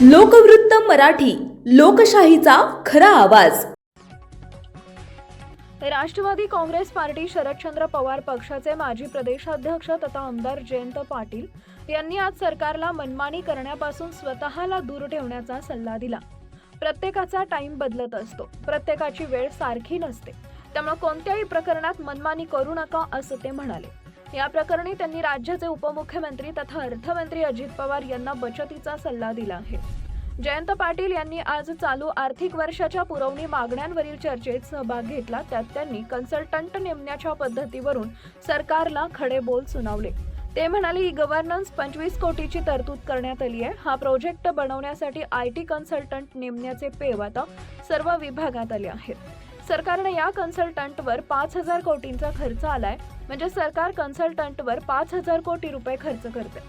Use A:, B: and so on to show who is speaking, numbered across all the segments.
A: लोकवृत्त मराठी लोकशाहीचा खरा आवाज.
B: राष्ट्रवादी काँग्रेस पार्टी शरदचंद्र पवार पक्षाचे माजी प्रदेशाध्यक्ष तथा आमदार जयंत पाटील यांनी आज सरकारला मनमानी करण्यापासून स्वतःला दूर ठेवण्याचा सल्ला दिला. प्रत्येकाचा टाइम बदलत असतो. प्रत्येकाची वेळ सारखी नसते. त्यामुळे कोणत्याही प्रकरणात मनमानी करू नका असं ते म्हणाले. या प्रकरणी त्यांनी राज्याचे उपमुख्यमंत्री तथा अर्थमंत्री अजित पवार यांना बचतीचा सल्ला दिला आहे. जयंत पाटील यांनी आज चालू आर्थिक वर्षाच्या पुरवणी मागण्यांवरील चर्चेत सहभाग घेतला. त्यात त्यांनी कन्सल्टंट नेमण्याच्या पद्धतीवरून सरकारला खडे बोल सुनावले. ते म्हणाले की गव्हर्नन्स पंचवीस कोटीची तरतूद करण्यात आली आहे. हा प्रोजेक्ट बनवण्यासाठी आय टी कन्सल्टंट नेमण्याचे पेव आता सर्व विभागात आले आहेत. सरकारने या कन्सल्टंटवर पाच हजार कोटींचा खर्च आलाय. म्हणजे सरकार कन्सल्टंटवर पाच हजार कोटी रुपये खर्च करते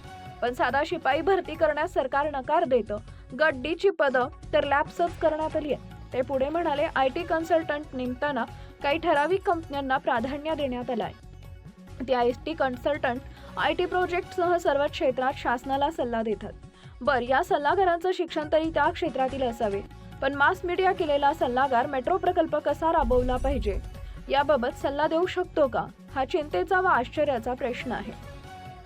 B: पण साधा शिपाई भरती करण्यास सरकार नकार देतं. गट पदं तर लॅप्सच करण्यात आली आहे ते पुढे म्हणाले आय टी कन्सल्टंट नेमताना काही ठराविक कंपन्यांना प्राधान्य देण्यात आलं आहे ते I T consultant I T प्रोजेक्टसह सर्व क्षेत्रात शासनाला सल्ला देतात. बर या सल्लागारांचं शिक्षण तरी त्या क्षेत्रातील असावे. पण मास मीडिया केलेला सल्लागार मेट्रो प्रकल्प कसा राबवला पाहिजे? याबाबत सल्ला देऊ शकतो का? हा चिंतेचा व आश्चर्याचा प्रश्न आहे.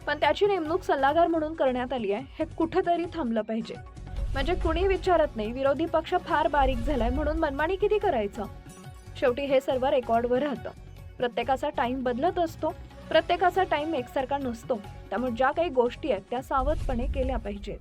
B: पण त्याची नेमणूक सल्लागार म्हणून करण्यात आली आहे हे कुठंतरी थांबलं पाहिजे. म्हणजे कुणी विचारत नाही विरोधी पक्ष फार बारीक झालाय म्हणून मनमानी किती करायचं? शेवटी हे सर्व रेकॉर्डवर राहतं. प्रत्येकाचा टाइम बदलत असतो. प्रत्येकाचा टाइम एकसारखा नसतो. त्यामुळे ज्या काही गोष्टी आहेत त्या सावधपणे केल्या पाहिजेत.